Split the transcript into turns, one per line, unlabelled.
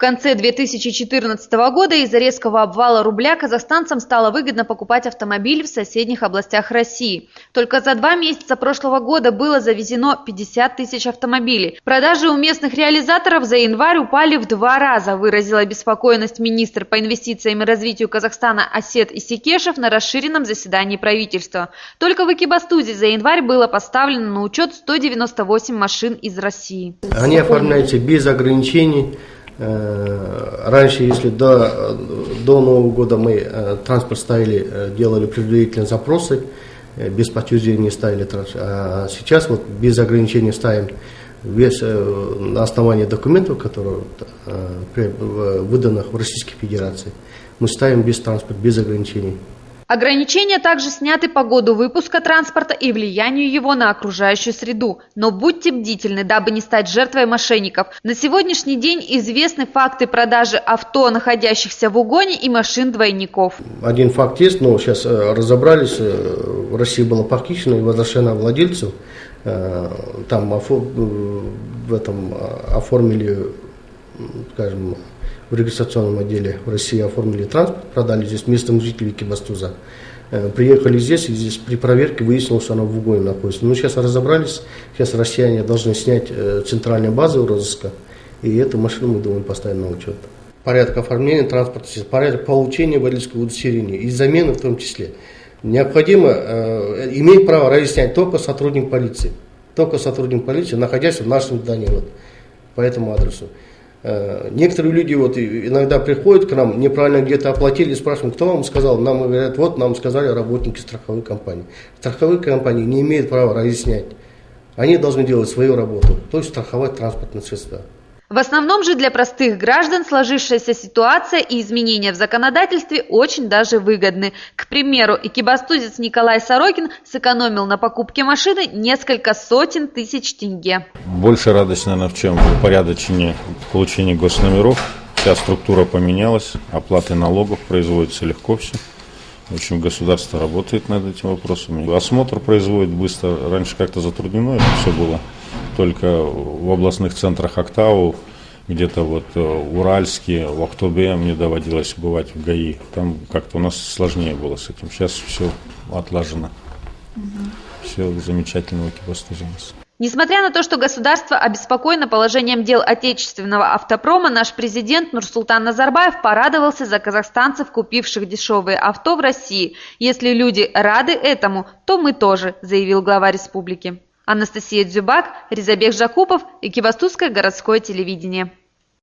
конце 2014 года из-за резкого обвала рубля казахстанцам стало выгодно покупать автомобили в соседних областях России. Только за два месяца прошлого года было завезено 50 тысяч автомобилей. Продажи у местных реализаторов за январь упали в два раза, выразила обеспокоенность министр по инвестициям и развитию Казахстана Осет Исикешев на расширенном заседании правительства. Только в Экибастузе за январь было поставлено на учет 198 машин из России.
Они оформляются без ограничений. Э, раньше, если до, до Нового года мы э, транспорт ставили, э, делали предварительные запросы, без подтверждения ставили транспорт, а сейчас вот без ограничений ставим без, на основании документов, которые выданных в Российской Федерации, мы ставим без транспорта, без ограничений.
Ограничения также сняты по году выпуска транспорта и влиянию его на окружающую среду. Но будьте бдительны, дабы не стать жертвой мошенников. На сегодняшний день известны факты продажи авто, находящихся в угоне, и машин-двойников.
Один факт есть, но сейчас э, разобрались. Э, в России было похищено и возвращено владельцу. Э, там в этом оформили, скажем, в регистрационном отделе в России оформили транспорт, продали здесь местным жителям Кибастуза. Э, приехали здесь, и здесь при проверке выяснилось, что она в угоне находится. Ну, сейчас разобрались, сейчас россияне должны снять э, центральные базы розыска, и эту машину, мы думаем, поставить на учет. Порядок оформления транспорта, порядок получения водительского удостоверения и замены в том числе. Необходимо, э, имеет право разъяснять только сотрудник полиции. Только сотрудник полиции, находясь в нашем здании, вот, по этому адресу. Э, некоторые люди вот иногда приходят к нам, неправильно где-то оплатили, спрашиваем, кто вам сказал? Нам говорят, вот нам сказали работники страховой компании. Страховые компании не имеют права разъяснять. Они должны делать свою работу, то есть страховать транспортные средства.
В основном же для простых граждан сложившаяся ситуация и изменения в законодательстве очень даже выгодны. К примеру, экибастузец Николай Сорокин сэкономил на покупке машины несколько сотен тысяч тенге.
Больше радость, наверное, в чем? В упорядочении получения госномеров. Вся структура поменялась, оплаты налогов производится легко все. В общем, государство работает над этим вопросом. Осмотр производит быстро. Раньше как-то затруднено это все было только в областных центрах Актау, где-то вот э, Уральске, в Ахтубе мне доводилось бывать в ГАИ. Там как-то у нас сложнее было с этим. Сейчас все отлажено. Угу. Все замечательно у нас.
Несмотря на то, что государство обеспокоено положением дел отечественного автопрома, наш президент Нурсултан Назарбаев порадовался за казахстанцев, купивших дешевые авто в России. Если люди рады этому, то мы тоже, заявил глава республики. Анастасия Дзюбак, Резабег Жакупов, Экибастузское городское телевидение.